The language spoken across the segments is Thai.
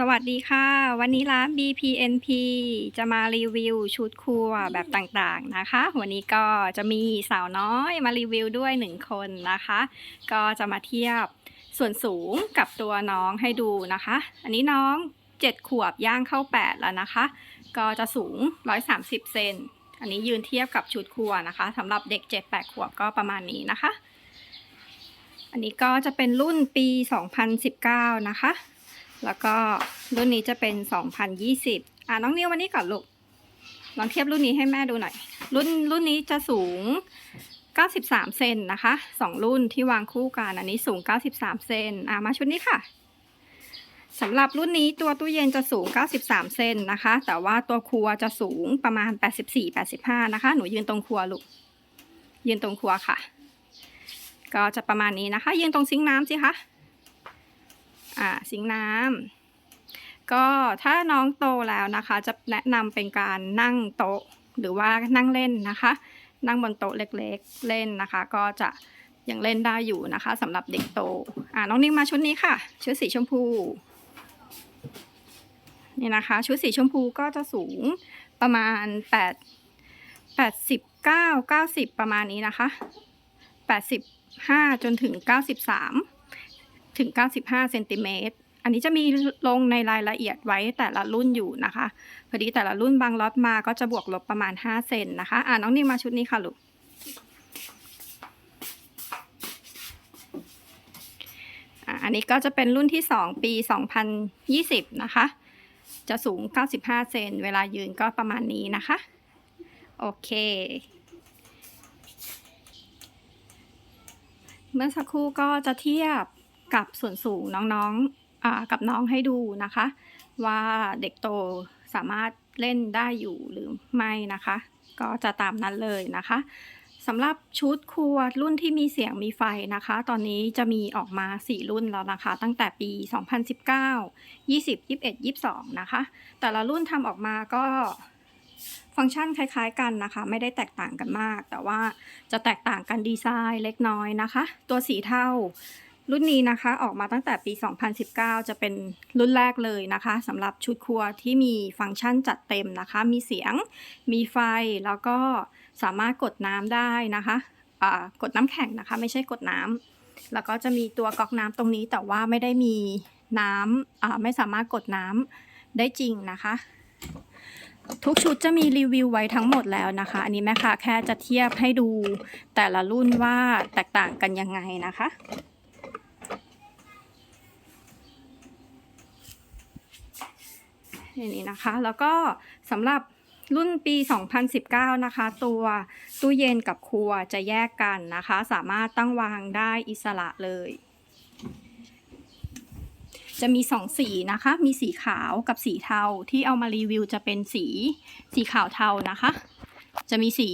สวัสดีค่ะ วันนี้ร้าน BPNP จะมารีวิวชุดครัวแบบต่างๆนะคะ วันนี้ก็จะมีสาวน้อยมารีวิวด้วยหนึ่งคนนะคะ ก็จะมาเทียบส่วนสูงกับตัวน้องให้ดูนะคะ อันนี้น้อง 7 ขวบย่างเข้า 8 แล้วนะคะ ก็จะสูง 130 เซนอันนี้ยืนเทียบกับชุดครัวนะคะสำหรับเด็ก 7-8 ขวบก็ประมาณนี้นะคะ อันนี้ก็จะเป็นรุ่นปี 2019 นะคะ แล้วก็รุ่นนี้จะเป็น 2020 อะน้องนิววันนี้ก่อนลูก ลองเทียบรุ่นนี้ให้แม่ดูหน่อย รุ่นรุ่นนี้จะสูง 93 เซนนะคะสองรุ่นที่วางคู่กัน อันนี้สูง 93 เซนอะมาชุดนี้ค่ะสำหรับรุ่นนี้ตัวตู้เย็นจะสูง 93 เซนนะคะ แต่ว่าตัวครัวจะสูงประมาณ 84-85 นะคะ หนูยืนตรงครัวลูก ยืนตรงครัวค่ะ ก็จะประมาณนี้นะคะ ยืนตรงซิงค์น้ำสิคะ อ่าซิงน้ำก็ถ้าน้องโตแล้วนะคะ จะแนะนำเป็นการนั่งโต๊ะหรือว่านั่งเล่นนะคะ นั่งบนโต๊ะเล็กๆเล่นนะคะ ก็จะยังเล่นได้อยู่นะคะสำหรับเด็กโตอ่าน้องนิ่งมาชุดนี้ค่ะ ชุดสีชมพูนี่นะคะชุดสีชมพูก็จะสูงประมาณ 8 89 90 ประมาณนี้นะคะ 85 จนถึง 93 ถึง 95เซนติเมตร อันนี้จะมีลงในรายละเอียดไว้แต่ละรุ่นอยู่นะคะ พอดีแต่ละรุ่นบางล็อตมาก็จะบวกลบประมาณ 5 เซนนะคะ อ่าน้องนิ่มาชุดนี้ค่ะลูก อันนี้ก็จะเป็นรุ่นที่ 2 ปี 2020 นะคะ จะสูง 95 เซน เวลายืนก็ประมาณนี้นะคะ โอเคเมื่อสักครู่ก็จะเทียบ กับส่วนสูงน้องๆกับน้องให้ดูนะคะ ว่าเด็กโตสามารถเล่นได้อยู่หรือไม่นะคะ ก็จะตามนั้นเลยนะคะสำหรับชุดครัวรุ่นที่มีเสียงมีไฟนะคะ ตอนนี้จะมีออกมา 4 รุ่นแล้วนะคะ ตั้งแต่ปี 2019 20 21 22 นะคะ แต่ละรุ่นทำออกมาก็ฟังก์ชันคล้ายๆกันนะคะ ไม่ได้แตกต่างกันมาก แต่ว่าจะแตกต่างกันดีไซน์เล็กน้อยนะคะ ตัวสีเทา รุ่นนี้นะคะออกมาตั้งแต่ปี 2019 จะเป็นรุ่นแรกเลยนะคะสำหรับชุดครัวที่มีฟังก์ชันจัดเต็มนะคะ มีเสียง มีไฟแล้วก็สามารถกดน้ำได้นะคะอ่ากดน้ำแข็งนะคะ ไม่ใช่กดน้ำแล้วก็จะมีตัวก๊อกน้ำตรงนี้แต่ว่าไม่ได้มีน้ำไม่สามารถกดน้ำได้จริงนะคะ ทุกชุดจะมีรีวิวไว้ทั้งหมดแล้วนะคะ อันนี้แม่ค่ะแค่จะเทียบให้ดูแต่ละรุ่นว่าแตกต่างกันยังไงนะคะ อย่างนี้นะคะ แล้วก็สำหรับรุ่นปี 2019 นะคะ ตัวตู้เย็นกับครัวจะแยกกันนะคะ สามารถตั้งวางได้อิสระเลย จะมีสองสีนะคะ มีสีขาวกับสีเทาที่เอามารีวิวจะเป็นสีสีขาวเทานะคะ จะมีสี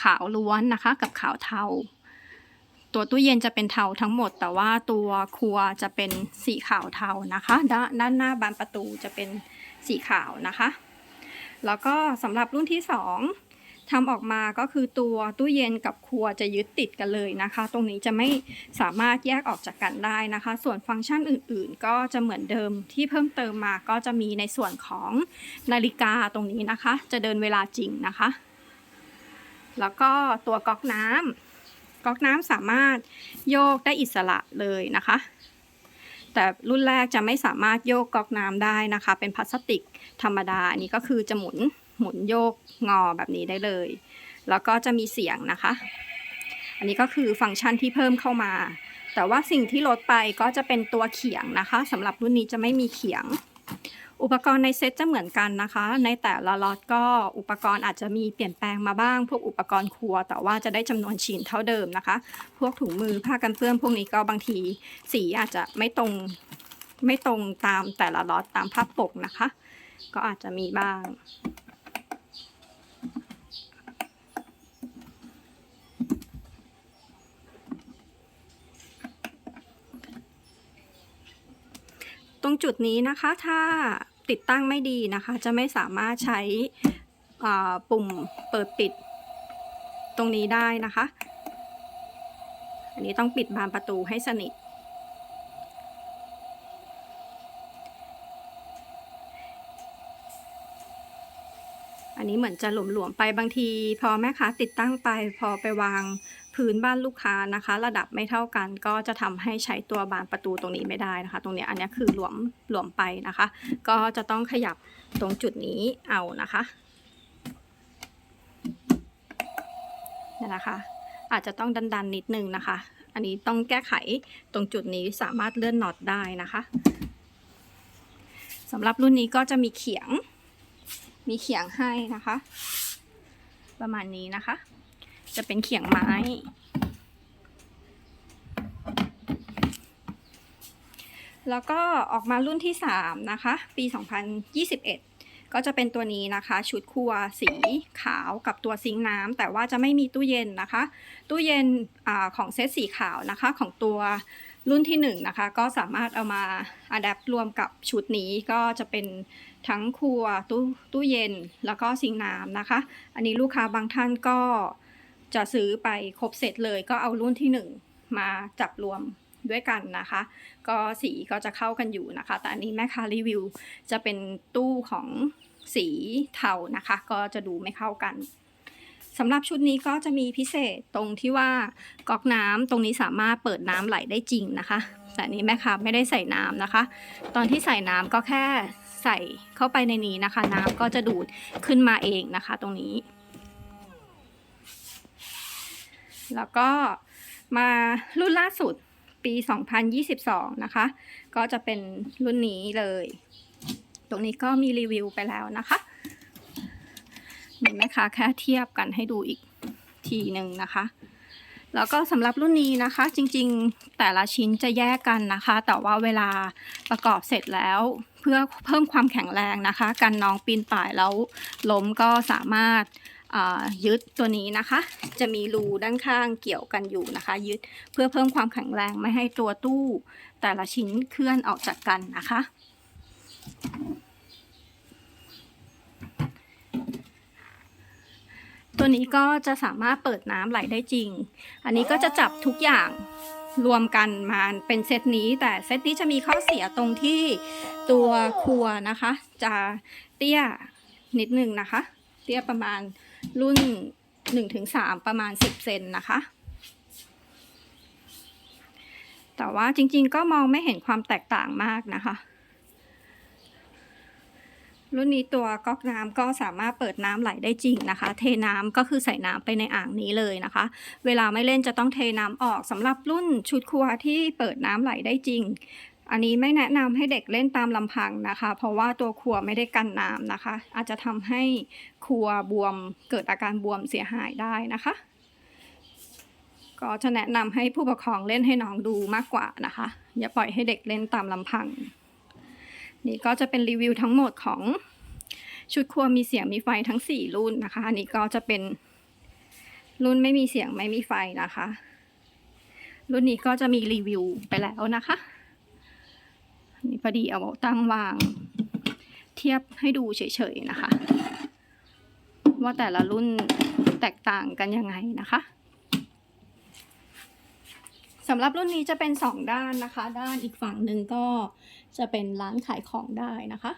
ขาวล้วนนะคะ กับขาวเทา ตัวตู้เย็นจะเป็นเทาทั้งหมด แต่ว่าตัวครัวจะเป็นสีขาวเทานะคะด้านด้านหน้าบานประตูจะเป็นสีขาวนะคะ แล้วก็สำหรับรุ่นที่สองทำออกมาก็คือตัวตู้เย็นกับครัวจะยึดติดกันเลยนะคะ ตรงนี้จะไม่สามารถแยกออกจากกันได้นะคะ ส่วนฟังก์ชันอื่นๆ ก็จะเหมือนเดิมที่เพิ่มเติมมาก็จะมีในส่วนของนาฬิกาตรงนี้นะคะ จะเดินเวลาจริงนะคะ แล้วก็ตัวก๊อกน้ำ ก๊อกน้ำสามารถโยกได้อิสระเลยนะคะ แต่รุ่นแรกจะไม่สามารถโยกก๊อกน้ำได้นะคะ เป็นพลาสติกธรรมดาอันนี้ก็คือจะหมุนหมุนโยกงอแบบนี้ได้เลย แล้วก็จะมีเสียงนะคะ อันนี้ก็คือฟังก์ชันที่เพิ่มเข้ามา แต่ว่าสิ่งที่ลดไปก็จะเป็นตัวเขียงนะคะสำหรับรุ่นนี้จะไม่มีเขียง อุปกรณ์ในเซ็ตจะเหมือนกันนะคะ ในแต่ละล็อตก็อุปกรณ์อาจจะมีเปลี่ยนแปลงมาบ้าง พวกอุปกรณ์ครัว แต่ว่าจะได้จำนวนชิ้นเท่าเดิมนะคะ พวกถุงมือผ้ากันเปื้อนพวกนี้ก็บางทีสีอาจจะไม่ตรงไม่ตรงตามแต่ละล็อตตามภาพปกนะคะ ก็อาจจะมีบ้างตรงจุดนี้นะคะถ้า ติดตั้งไม่ดีนะคะ จะไม่สามารถใช้ปุ่มเปิดปิดตรงนี้ได้นะคะ อันนี้ต้องปิดบานประตูให้สนิท นนี้เหมือนจะหลวมๆไปบางที พอแม่ค้าติดตั้งไป พอไปวางพื้นบ้านลูกค้านะคะ ระดับไม่เท่ากันก็จะทำให้ใช้ตัวบานประตูตรงนี้ไม่ได้นะคะ ตรงเนี้ยอันนี้คือหลวมหลวมไปนะคะ ก็จะต้องขยับตรงจุดนี้เอานะคะนี่นะคะ อาจจะต้องดันๆนิดนึงนะคะ อันนี้ต้องแก้ไขตรงจุดนี้สามารถเลื่อนน็อตได้นะคะสำหรับรุ่นนี้ก็จะมีเขียง มีเขียงให้นะคะ ประมาณนี้นะคะ จะเป็นเขียงไม้ แล้วก็ออกมารุ่นที่ 3 นะคะ ปี 2021 ก็จะเป็นตัวนี้นะคะ ชุดครัวสีขาวกับตัวซิงค์น้ำแต่ว่าจะไม่มีตู้เย็นนะคะ ตู้เย็นอของเซตสีขาวนะคะของตัว รุ่นที่1นงนะคะก็สามารถเอามาอัดแอปรวมกับชุดนี้ก็จะเป็นทั้งครัวตู้ตู้เย็นแล้วก็ซิงน้ำนะคะ อันนี้ลูกค้าบางท่านก็จะซื้อไปครบเสร็จเลยก็เอารุ่นที่ 1 มาจับรวมด้วยกันนะคะ ก็สีก็จะเข้ากันอยู่นะคะ แต่อันนี้แม่ค้ารีวิวจะเป็นตู้ของสีเทานะคะ ก็จะดูไม่เข้ากัน สำหรับชุดนี้ก็จะมีพิเศษตรงที่ว่าก๊อกน้ำตรงนี้สามารถเปิดน้ำไหลได้จริงนะคะ แต่นนี้แม่ค้าไม่ได้ใส่น้ำนะคะ ตอนที่ใส่น้ำก็แค่ใส่เข้าไปในนี้นะคะ น้ำก็จะดูดขึ้นมาเองนะคะ ตรงนี้ แล้วก็มารุ่นล่าสุดปี 2022 นะคะ ก็จะเป็นรุ่นนี้เลย ตรงนี้ก็มีรีวิวไปแล้วนะคะ มีไหมคะแค่เทียบกันให้ดูอีกทีหนึ่งนะคะ แล้วก็สำหรับรุ่นนี้นะคะ จริงๆแต่ละชิ้นจะแยกกันนะคะ แต่ว่าเวลาประกอบเสร็จแล้ว เพื่อเพิ่มความแข็งแรงนะคะ กันน้องปีนป่ายแล้วล้มก็สามารถยึดตัวนี้นะคะ จะมีรูด้านข้างเกี่ยวกันอยู่นะคะ ยึดเพื่อเพิ่มความแข็งแรงไม่ให้ตัวตู้ แต่ละชิ้นเคลื่อนออกจากกันนะคะ ตัวนี้ก็จะสามารถเปิดน้ำไหลได้จริง อันนี้ก็จะจับทุกอย่างรวมกันมาเป็นเซตนี้ แต่เซตนี้จะมีข้อเสียตรงที่ตัวครัวนะคะ จะเตี้ยนิดนึงนะคะ เตี้ยประมาณรุ่น 1-3 ประมาณ 10 เซนนะคะ แต่ว่าจริงๆก็มองไม่เห็นความแตกต่างมากนะคะ รุ่นนี้ตัวก๊อกน้ำก็สามารถเปิดน้ำไหลได้จริงนะคะ เทน้ำก็คือใส่น้ำไปในอ่างนี้เลยนะคะ เวลาไม่เล่นจะต้องเทน้ำออกสำหรับรุ่นชุดครัวที่เปิดน้ำไหลได้จริง อันนี้ไม่แนะนำให้เด็กเล่นตามลำพังนะคะ เพราะว่าตัวครัวไม่ได้กันน้ำนะคะ อาจจะทำให้ครัวบวมเกิดอาการบวมเสียหายได้นะคะ ก็จะแนะนำให้ผู้ปกครองเล่นให้น้องดูมากกว่านะคะ อย่าปล่อยให้เด็กเล่นตามลำพัง นี่ก็จะเป็นรีวิวทั้งหมดของชุดครัวมีเสียงมีไฟทั้ง 4 รุ่นนะคะ อันนี้ก็จะเป็นรุ่นไม่มีเสียงไม่มีไฟนะคะ รุ่นนี้ก็จะมีรีวิวไปแล้วนะคะนี่พอดีเอาตั้งวาง เทียบให้ดูเฉยๆนะคะ ว่าแต่ละรุ่นแตกต่างกันยังไงนะคะ สำหรับรุ่นนี้จะเป็นสองด้านนะคะ ด้านอีกฝั่งหนึ่งก็จะเป็นร้านขายของได้นะคะ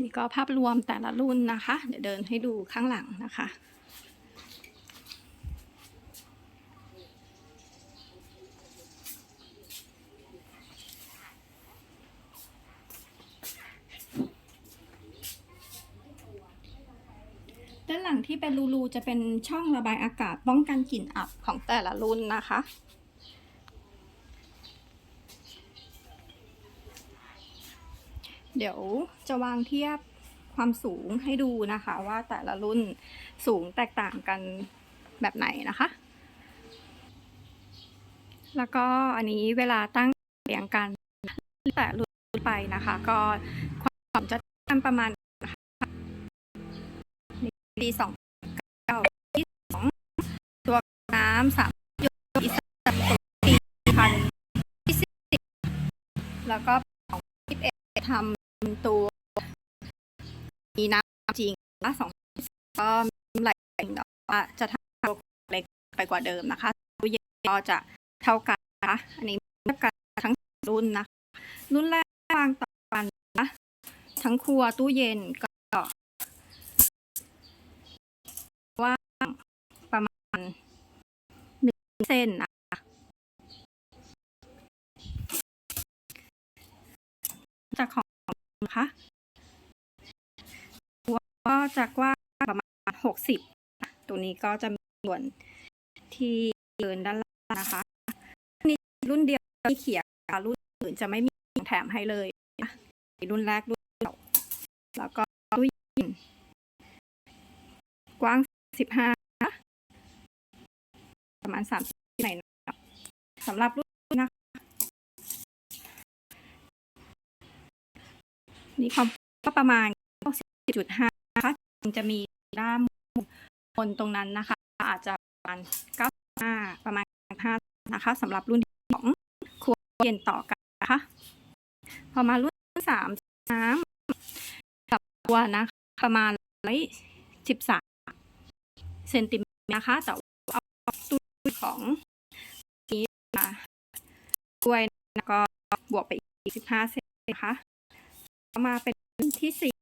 นี่ก็ภาพรวมแต่ละรุ่นนะคะ เดี๋ยวเดินให้ดูข้างหลังนะคะ ด้านหลัง ที่เป็นรูๆจะเป็นช่องระบายอากาศป้องกันกลิ่นอับของแต่ละรุ่นนะคะ เดี๋ยวจะวางเทียบความสูงให้ดูนะคะ ว่าแต่ละรุ่นสูงแตกต่างกันแบบไหนนะคะ แล้วก็อันนี้เวลาตั้งเรียงกันแต่รุ่นไปนะคะ ก็ความจะตั้งประมาณ ปีสองเก้าที่สองตัวน้ำสามยกอีสามปีพันยี่สิบแล้วก็สองสิบเอ็ดทำตัว มีน้ำจริงนะสองก็มีไหลแต่ว่าจะทำตัวเล็กไปกว่าเดิมนะคะตู้เย็นก็จะเท่ากันนะคะอันนี้เท่ากันทั้งรุ่นนะคะรุ่นแรกวางต่อกันนะทั้งครัวตู้เย็นก็ว่างประ มาณหนึ่งเส้นนะคะจากของนะคะก็จะกว้างประมาณหกสิบตรงนี้ก็จะมีส่วนที่เดินด้านล่างนะคะนี่รุ่นเดียวที่เขียนรุ่นอื่นจะไม่มีแถมให้เลยนะรุ่นแรกรุ่นเดียวแล้วก็ตู้เย็นกว้างสิบห้า ประมาณสามสิบไหนนะสำหรับรุ่นนะคะนี่ความก็ประมาณจุดห้านะคะจะมีด้านบนตรงนั้นนะคะ อาจจะประมาณเก้าห้าประมาณห้านะคะสำหรับรุ่นที่สองครัวเย็นต่อกันนะคะพอมารุ่นสามน้ำกับตัวนะคะประมาณร้อยสิบสามเซนติเมตรนะคะแต่ว่าเอาตู้ ของนี้มาด้วยแล้วก็บวกไปอีกสิบห้าเซนนะคะมาเป็นที่สี่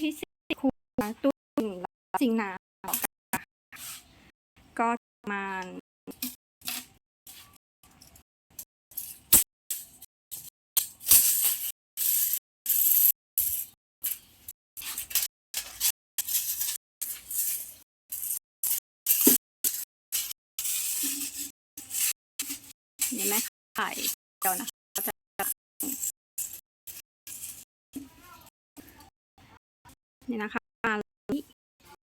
ที่สี่คูณตู้สิงน้ำก็ประมาณ นี่แม่ไข่เดียวนะคะนี่นะคะมา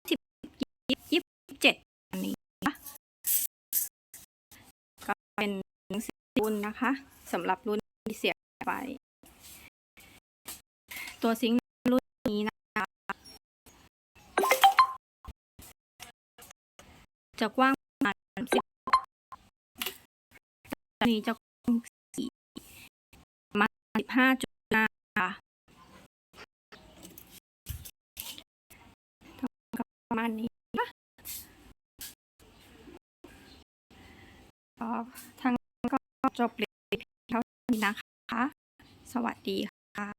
สิบยี่สิบเจ็ดอันนี้นะก็เป็นหนังสือรุ่นนะคะสำหรับรุ่นที่เสียไป ตัวซิงค์รุ่นนี้นะคะจะกว้างประมาณสิบนนี้จะ สิบห้าจุดห้าค่ะประมาณนี้นะก็ทางก็จบเลยเท่านี้นะคะ สวัสดีค่ะ